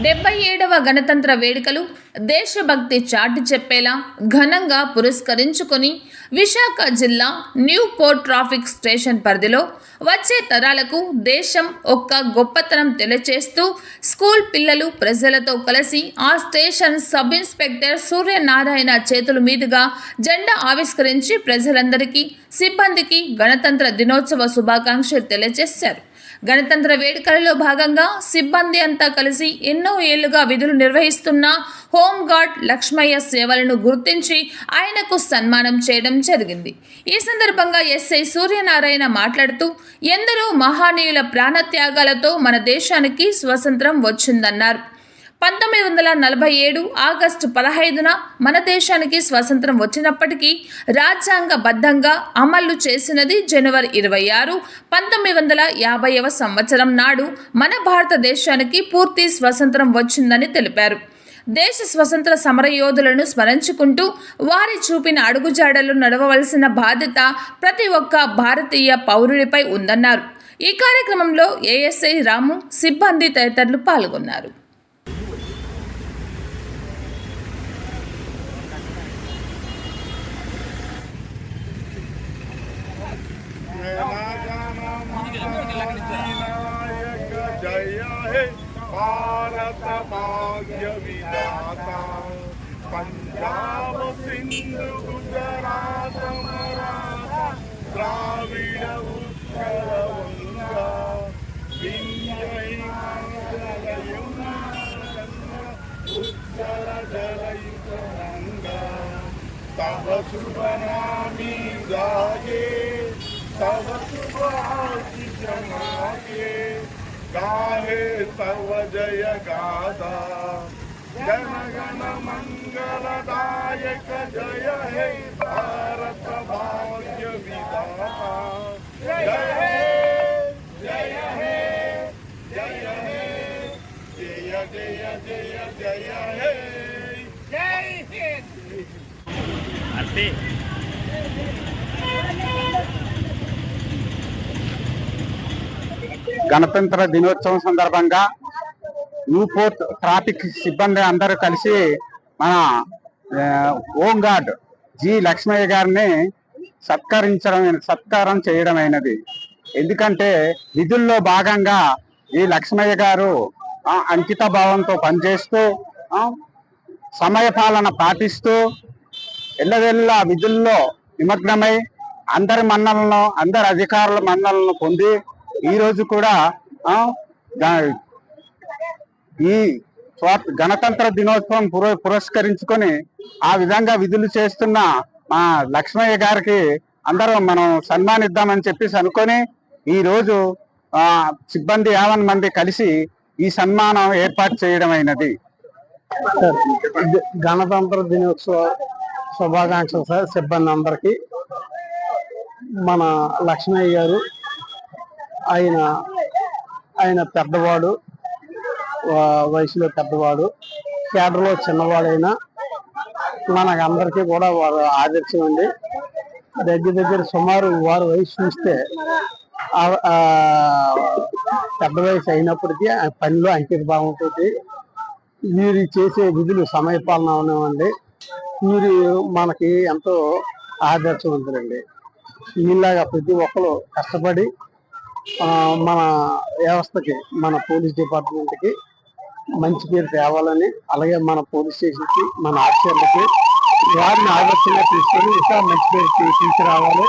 డెబ్బై ఏడవ గణతంత్ర వేడుకలు దేశభక్తి చాటి చెప్పేలా ఘనంగా పురస్కరించుకొని విశాఖ జిల్లా న్యూ పోర్ట్ ట్రాఫిక్ స్టేషన్ పరిధిలో వచ్చే తరాలకు దేశం ఒక్క గొప్పతనం తెలియచేస్తూ స్కూల్ పిల్లలు ప్రజలతో కలిసి ఆ స్టేషన్ సబ్ ఇన్స్పెక్టర్ సూర్యనారాయణ చేతుల మీదుగా జెండా ఆవిష్కరించి ప్రజలందరికీ సిబ్బందికి గణతంత్ర దినోత్సవ శుభాకాంక్షలు తెలియజేశారు. గణతంత్ర వేడుకలలో భాగంగా సిబ్బంది అంతా కలిసి ఎన్నో ఏళ్ళుగా విధులు నిర్వహిస్తున్న హోంగార్డ్ లక్ష్మయ్య సేవలను గుర్తించి ఆయనకు సన్మానం చేయడం జరిగింది. ఈ సందర్భంగా ఎస్ఐ సూర్యనారాయణ మాట్లాడుతూ ఎందరో మహానీయుల ప్రాణత్యాగాలతో మన దేశానికి స్వతంత్రం వచ్చిందన్నారు. పంతొమ్మిది వందల నలభై ఏడు ఆగస్టు పదహైదున మన దేశానికి స్వాతంత్రం వచ్చినప్పటికీ రాజ్యాంగబద్ధంగా అమలు చేసినది జనవరి ఇరవై ఆరు. పంతొమ్మిది వందల యాభైవ సంవత్సరం నాడు మన భారతదేశానికి పూర్తి స్వతంత్రం వచ్చిందని తెలిపారు. దేశ స్వతంత్ర సమరయోధులను స్మరించుకుంటూ వారి చూపిన అడుగుజాడలు నడవవలసిన బాధ్యత ప్రతి ఒక్క భారతీయ పౌరుడిపై ఉందన్నారు. ఈ కార్యక్రమంలో ఏఎస్ఐ రాము సిబ్బంది తదితరులు పాల్గొన్నారు. భారత భాగ్య విధాత పంజాబ్ సింధు గుజరాత మరాఠ ద్రావిడ ఉత్కల వంగ ఉత్తర జలయుత తవ శుభ గాయే తవ गाहे तव जय गाथा। जन गण मंगलदायक जय हे भारत भाग्य विधाता। जय हे जय हे जय हे। जय जय जय जय हे। जय हिंद। గణతంత్ర దినోత్సవం సందర్భంగా న్యూపోర్ట్ ట్రాఫిక్ సిబ్బంది అందరూ కలిసి మన హోమ్ గార్డ్ జి లక్ష్మయ్య గారిని సత్కరించడం సత్కారం చేయడమైనది ఎందుకంటే విధుల్లో భాగంగా ఈ లక్ష్మయ్య గారు అంకిత భావంతో పనిచేస్తూ సమయపాలన పాటిస్తూ ఎల్లవెల్ల విధుల్లో నిమగ్నమై అందరి మన్నలను అందరి అధికారుల మన్నలను పొంది ఈ రోజు కూడా ఈ గణతంత్ర దినోత్సవం పురస్కరించుకొని ఆ విధంగా విధులు చేస్తున్న మా లక్ష్మయ్య గారికి అందరూ మనం సన్మానిద్దామని చెప్పేసి అనుకొని ఈ రోజు ఆ సిబ్బంది యావన్ మంది కలిసి ఈ సన్మానం ఏర్పాటు చేయడం అయినది గణతంత్ర దినోత్సవ శుభాకాంక్షలు సార్ సిబ్బంది అందరికి. మన లక్ష్మయ్య గారు ఆయన ఆయన పెద్దవాడు వయసులో పెద్దవాడు కేడర్లో చిన్నవాడైనా మనకు అందరికీ కూడా వారు ఆదర్శం అండి. దగ్గర దగ్గర సుమారు వారి వయసు చూస్తే పెద్ద వయసు అయినప్పటికీ ఆ పనిలో అంకిత భావంతో వీరు చేసే విధులు సమయపాలన అవనివ్వండి వీరు మనకి ఎంతో ఆదర్శవంతులండి. వీళ్ళగా ప్రతి ఒక్కరు కష్టపడి మన వ్యవస్థకి మన పోలీస్ డిపార్ట్మెంట్కి మంచి పేరు తేవాలని అలాగే మన పోలీస్ స్టేషన్కి మన ఆఫీసర్లకి వారిని ఆదర్శంగా తీసుకొని ఇంకా మంచి పేరు తీసుకురావాలి.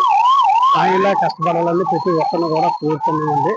ఆయనలా కష్టపడాలని ప్రతి ఒక్కరిని కూడా కోరుతున్నామండి